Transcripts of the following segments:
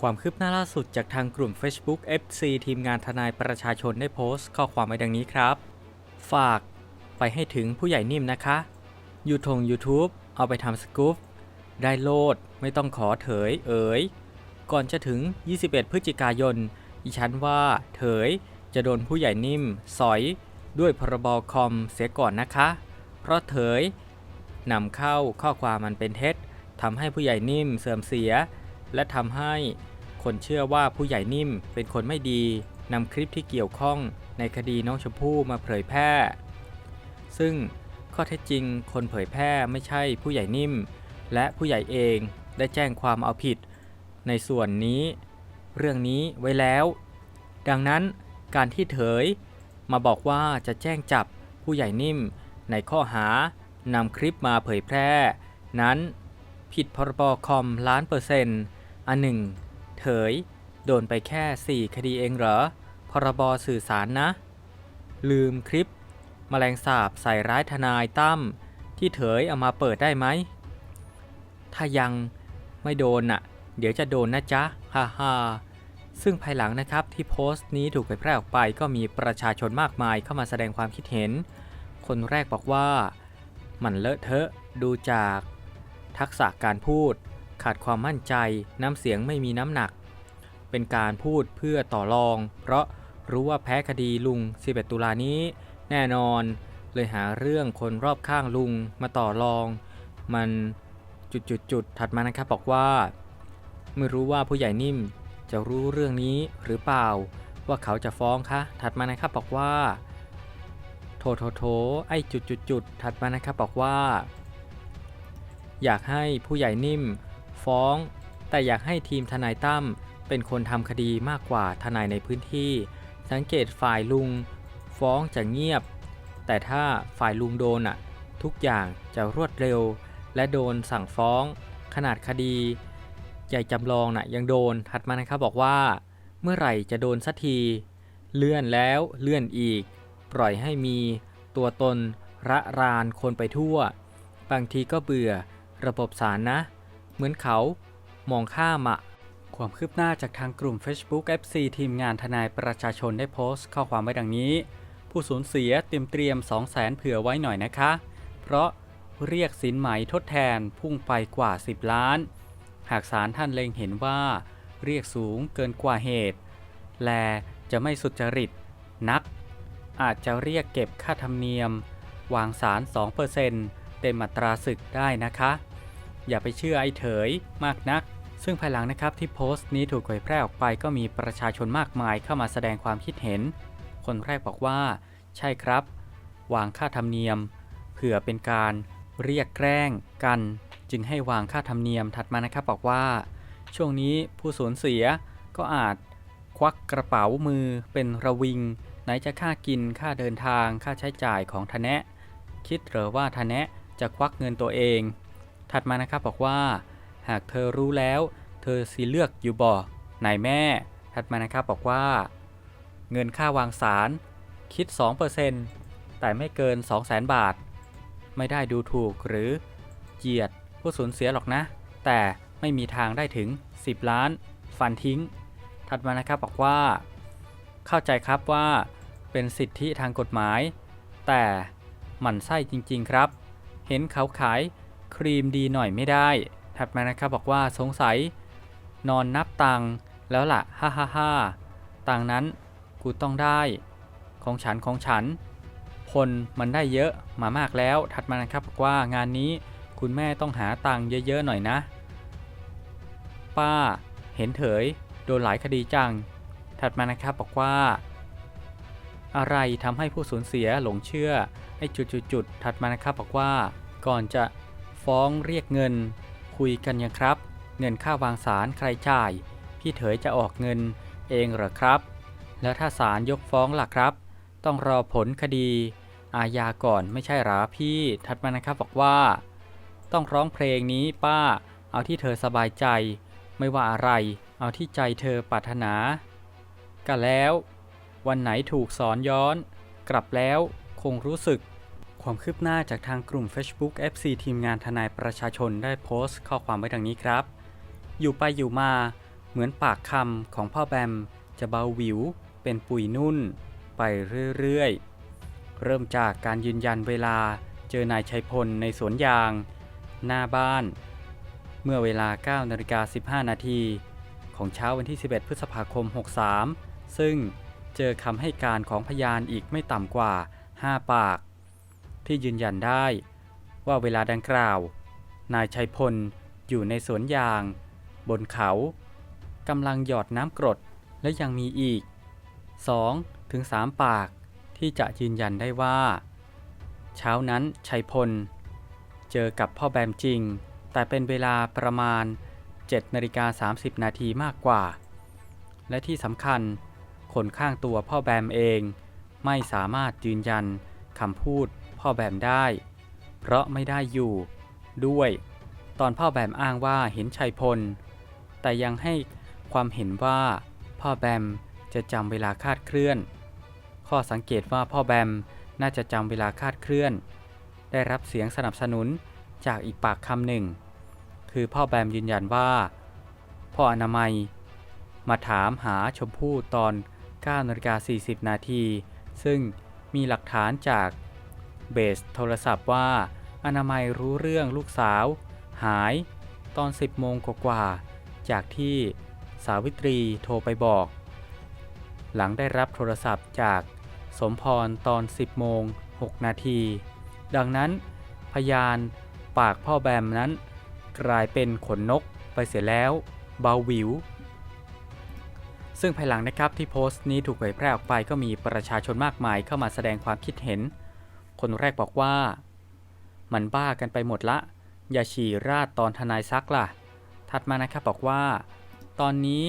ความคืบหน้าล่าสุดจากทางกลุ่ม Facebook FC ทีมงานทนายประชาชนได้โพสต์ข้อความไว้ดังนี้ครับ ฝากไปให้ถึงผู้ใหญ่นิ่มนะคะ ยูทง YouTube เอาไปทำสกู๊ปได้โลดไม่ต้องขอเถยเอ๋ย ก่อนจะถึง 21 พฤศจิกายนดิฉันว่าเถยจะโดนผู้ใหญ่นิ่ม สอย ด้วยพรบคอมเสียก่อนนะคะ เพราะเถยนำเข้าข้อความมันเป็นเท็จทำให้ผู้ใหญ่นิ่มเสื่อมเสีย และทำให้คนเชื่อว่าผู้ใหญ่นิ่มเป็นคนไม่ดีนำคลิปที่เกี่ยวข้องในคดีน้องชมพู่มาเผยแพร่ ซึ่งข้อเท็จจริงคนเผยแพร่ไม่ใช่ผู้ใหญ่นิ่ม และผู้ใหญ่เองได้แจ้งความเอาผิด ในส่วนนี้ เรื่องนี้ไว้แล้ว ดังนั้นการที่เถยมาบอกว่าจะแจ้งจับผู้ใหญ่นิ่ม ในข้อหานำคลิปมาเผยแพร่ นั้นผิดพรบคอมล้านเปอร์เซ็นต์ อันหนึ่ง เถย โดนไปแค่ 4 คดีเองเหรอ พรบสื่อสารนะ ลืมคลิปแมลงสาบใส่ร้ายทนายตั้มที่เถยเอามาเปิดได้ไหม ถ้ายังไม่โดนน่ะ เดี๋ยวจะโดนนะจ๊ะ ฮ่าฮ่าซึ่งภายหลังนะครับที่โพสต์นี้ถูกเผยแพร่ออกไปก็มีประชาชนมากมายเข้ามาแสดงความคิดเห็น คนแรกบอกว่า มันเลอะเทอะดูจาก ทักษะการพูด ขาดความมั่นใจ น้ำเสียงไม่มีน้ำหนัก เป็นการพูดเพื่อต่อรอง เพราะรู้ว่าแพ้คดีลุง 11 ตุลานี้ แน่นอน เลยหาเรื่องคนรอบข้างลุงมาต่อรอง มันจุดๆๆถัดมานะครับบอกว่า ไม่รู้ว่าผู้ใหญ่นิ่มจะรู้เรื่องนี้หรือเปล่า ว่าเขาจะฟ้องคะ ถัดมานะครับบอกว่า โถโถโถไอจุดจุดจุดถัดมานะครับบอกว่า อยากให้ผู้ใหญ่นิ่ม ฟ้อง แต่อยากให้ทีมทนายตั้มเป็นคนทำคดีมากกว่าทนายในพื้นที่ สังเกตฝ่ายลุง ฟ้องจะเงียบ แต่ถ้าฝ่ายลุงโดนอะ ทุกอย่างจะรวดเร็ว และโดนสั่งฟ้อง ขนาดคดีใหญ่จำลองน่ะยังโดนถัดมานะครับบอกว่า เมื่อไหร่จะโดนสักที เลื่อนแล้วเลื่อนอีก ปล่อยให้มีตัวตนระรานคนไปทั่ว บางทีก็เบื่อระบบสารนะ เหมือนเขามองข้ามอะความคืบหน้าจากทางกลุ่ม Facebook FC ทีมงานทนายประชาชนได้โพสต์ข้อความไว้ดังนี้ ผู้สูญเสียเตรียมเตรียม 2 0 0แสนเผื่อไว้หน่อยนะคะ เพราะเรียกสินไหมทดแทนพุ่งไปกว่า 10 ล้าน หากศาลท่านเล็งเห็นว่า เรียกสูงเกินกว่าเหตุ แลจะไม่สุจริตนัก อาจจะเรียกเก็บค่าธรรมเนียม วางสาร 2%เต็มอัตราศึกได้นะคะ อย่าไปเชื่อไอ้เถยมากนัก ซึ่งภายหลังนะครับที่โพสต์นี้ถูกเผยแพร่ออกไปก็มีประชาชนมากมายเข้ามาแสดงความคิดเห็น คนแรกบอกว่า ใช่ครับ วางค่าธรรมเนียม เผื่อเป็นการเรียกแกล้งกัน จึงให้วางค่าธรรมเนียมถัดมานะครับบอกว่า ช่วงนี้ผู้สูญเสียก็อาจควักกระเป๋ามือเป็นระวิง ไหนจะค่ากินค่าเดินทางค่าใช้จ่ายของทะแนะ คิดเหรอว่าทะแนะจะควักเงินตัวเอง ถัดมานะครับบอกว่า หากเธอรู้แล้ว เธอสิเลือกอยู่บ่นายแม่ ถัดมานะครับบอกว่า เงินค่าวางสารคิด 2%แต่ไม่เกิน 200,000 บาท ไม่ได้ดูถูกหรือเหยียดผู้สูญเสียหรอกนะ แต่ไม่มีทางได้ถึง 10 ล้าน ฟันทิ้ง ถัดมานะครับบอกว่า เข้าใจครับว่าเป็นสิทธิทางกฎหมาย แต่หมั่นไส้จริง ๆ ครับ เห็นเขาขาย ครีมดีหน่อยไม่ได้ ถัดมานะครับบอกว่าสงสัย นอนนับตังค์แล้วล่ะฮ่าฮ่าฮ่าตังค์นั้นกูต้องได้ ของฉันของฉัน คนมันได้เยอะมามากแล้ว ถัดมานะครับบอกว่างานนี้คุณแม่ต้องหาตังค์เยอะๆหน่อยนะ ป้า เห็นเถยโดนหลายคดีจัง ถัดมานะครับบอกว่า อะไรทำให้ผู้สูญเสียหลงเชื่อไอ้จุดๆถัดมานะครับบอกว่าก่อนจะ ฟ้องเรียกเงิน คุยกันยังครับ เงินค่าวางสารใครจ่าย พี่เถยจะออกเงินเองเหรอครับ แล้วถ้าศาลยกฟ้องล่ะครับ ต้องรอผลคดี อาญาก่อนไม่ใช่หรอพี่ถัดมานะครับบอกว่า ต้องร้องเพลงนี้ป้า เอาที่เธอสบายใจ ไม่ว่าอะไร เอาที่ใจเธอปรารถนา ก็แล้ว วันไหนถูกสอนย้อน กลับแล้วคงรู้สึก ความคืบหน้าจากทางกลุ่ม Facebook FC ทีมงานทนายประชาชนได้โพสต์ข้อความไว้ดังนี้ครับ อยู่ไปอยู่มา เหมือนปากคำของพ่อแบม จะเบาหวิว เป็นปุยนุ่น ไปเรื่อยๆ เริ่มจากการยืนยันเวลาเจอนายชัยพลในสวนยาง หน้าบ้าน เมื่อเวลา9นาฬิกา15 นาที ของเช้าวันที่ 11 พฤษภาคม 63 ซึ่งเจอคำให้การของพยานอีกไม่ต่ำกว่า 5 ปาก ที่ยืนยันได้ ว่าเวลาดังกล่าว นายชัยพลอยู่ในสวนยาง บนเขากำลังหยอดน้ำกรดและยังมีอีก2ถึง3ปากที่จะยืนยันได้ว่า เช้านั้นชัยพล เจอกับพ่อแบมจริง แต่เป็นเวลาประมาณ7นาฬิกา30 นาทีมากกว่า และที่สำคัญ คนข้างตัวพ่อแบมเองไม่สามารถยืนยันคำพูด พ่อแบมได้ เพราะไม่ได้อยู่ ด้วย ตอนพ่อแบมอ้างว่าเห็นชัยพล แต่ยังให้ความเห็นว่า พ่อแบมจะจำเวลาคาดเคลื่อน ข้อสังเกตว่าพ่อแบมน่าจะจำเวลาคาดเคลื่อน ได้รับเสียงสนับสนุนจากอีกปากคำหนึ่ง คือพ่อแบมยืนยันว่า พ่ออนามัย มาถามหาชมพู่ตอน9นาฬิกา40 นาที ซึ่งมีหลักฐานจาก เบสโทรศัพท์ว่า อนามัยรู้เรื่องลูกสาว หาย ตอน 10 โมงกว่าๆจากที่สาวิตรีโทรไปบอก หลังได้รับโทรศัพท์จากสมพรตอน 10 โมง 6 นาที ดังนั้นพยานปากพ่อแบมนั้น กลายเป็นขนนกไปเสียแล้ว เบาวิว ซึ่งภายหลังนะครับที่โพสต์นี้ถูกเผยแพร่ออกไปก็มีประชาชนมากมายเข้ามาแสดงความคิดเห็น คนแรกบอกว่า มันบ้ากันไปหมดละ อย่าฉี่ราดตอนทนายซักล่ะ ถัดมานะครับบอกว่า ตอนนี้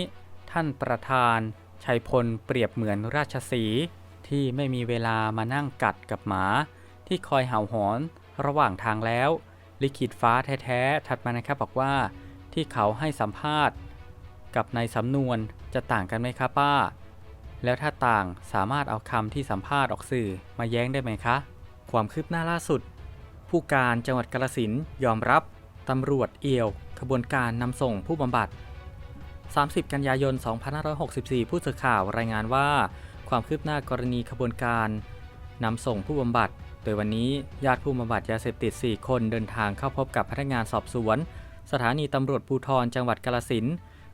ท่านประธานชัยพลเปรียบเหมือนราชสีที่ไม่มีเวลามานั่งกัดกับหมา ที่คอยเห่าหอนระหว่างทางแล้ว ลิขิตฟ้าแท้ๆ ถัดมานะครับบอกว่า ที่เขาให้สัมภาษณ์ กับในสำนวนจะต่างกันไหมคะป้า แล้วถ้าต่างสามารถเอาคำที่สัมภาษณ์ออกสื่อมาแย้งได้ไหมคะ ความคืบหน้าล่าสุด ผู้การจังหวัดกาฬสินยอมรับตำรวจเอี่ยว ขบวนการนำส่งผู้บำบัด 30 กันยายน 2564 ผู้สื่อข่าวรายงานว่า ความคืบหน้ากรณีขบวนการนำส่งผู้บำบัด โดยวันนี้ญาติผู้บำบัดยาเสพติด 4 คนเดินทางเข้าพบกับพนักงานสอบสวน สถานีตำรวจภูธรจังหวัดกาฬสิน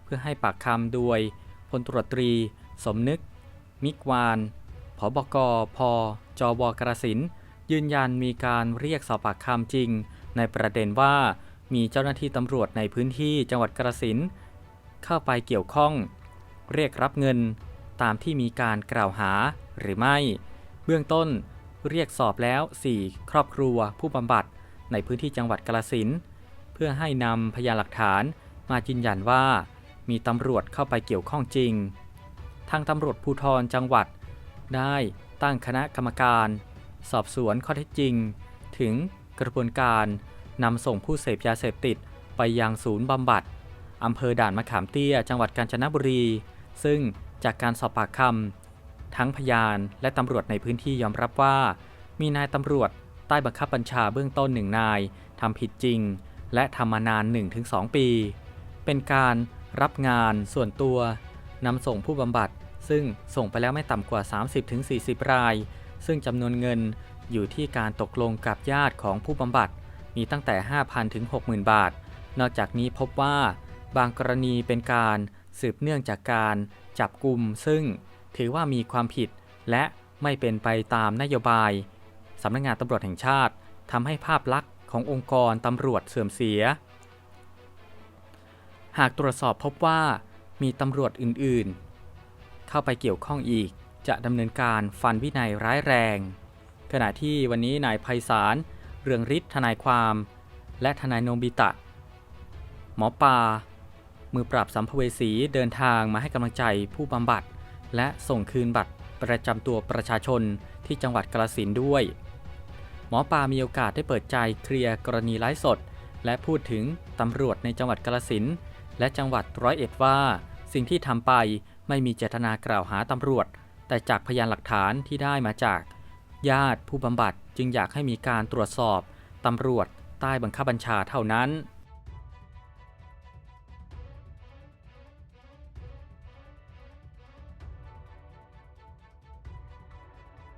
เพื่อให้ปากคำโดยพลตรวจตรี สมนึก มิกวานผบกพจบกาฬสิน ยืนยันมีการเรียกสอบปากคำจริง ในประเด็นว่ามีเจ้าหน้าที่ตำรวจในพื้นที่จังหวัดกาฬสินเข้าไปเกี่ยวข้อง เรียกรับเงินตามที่มีการกล่าวหาหรือไม่ เบื้องต้นเรียกสอบแล้ว 4 ครอบครัวผู้บำบัดในพื้นที่จังหวัดกาฬสินเพื่อให้นำพยานหลักฐานมายืนยันว่ามีตำรวจเข้าไปเกี่ยวข้องจริง ทางตำรวจภูธรจังหวัด ได้ตั้งคณะกรรมการ สอบสวนข้อเท็จจริง ถึงกระบวนการนำส่งผู้เสพยาเสพติดไปยังศูนย์บำบัดอำเภอด่านมะขามเตี้ย จังหวัดกาญจนบุรี ซึ่งจากการสอบปากคำทั้งพยานและตำรวจในพื้นที่ยอมรับว่า มีนายตำรวจใต้บังคับบัญชาเบื้องต้นหนึ่งนายทำผิดจริง และทำมานาน 1-2 ปี เป็นการรับงานส่วนตัวนำส่งผู้บำบัด ซึ่งส่งไปแล้วไม่ต่ำกว่า 30-40 ราย ซึ่งจำนวนเงินอยู่ที่การตกลงกับญาติของผู้บำบัดมีตั้งแต่ 5,000 ถึง 60,000 บาท นอกจากนี้พบว่าบางกรณีเป็นการสืบเนื่องจากการจับกลุ่มซึ่งถือว่ามีความผิดและไม่เป็นไปตามนโยบายสำนักงานตำรวจแห่งชาติทำให้ภาพลักษณ์ขององค์กรตำรวจเสื่อมเสีย หากตรวจสอบพบว่ามีตำรวจอื่นๆ เข้าไปเกี่ยวข้องอีก จะดำเนินการฟันวินัยร้ายแรง ขณะที่วันนี้นายไพศาลเรืองฤทธิ์ทนายความ และทนายโนบิตะ หมอปลามือปราบสัมภเวสีเดินทางมาให้กำลังใจผู้บำบัด และส่งคืนบัตรประจำตัวประชาชนที่จังหวัดกาฬสินด้วย หมอปลามีโอกาสได้เปิดใจเคลียร์กรณีไลฟ์สด และพูดถึงตำรวจในจังหวัดกาฬสินและจังหวัดร้อยเอ็ดว่า สิ่งที่ทำไปไม่มีเจตนากล่าวหาตำรวจ แต่จากพยานหลักฐานที่ได้มาจาก ญาติผู้บำบัดจึงอยากให้มีการตรวจสอบตำรวจใต้บังคับบัญชาเท่านั้น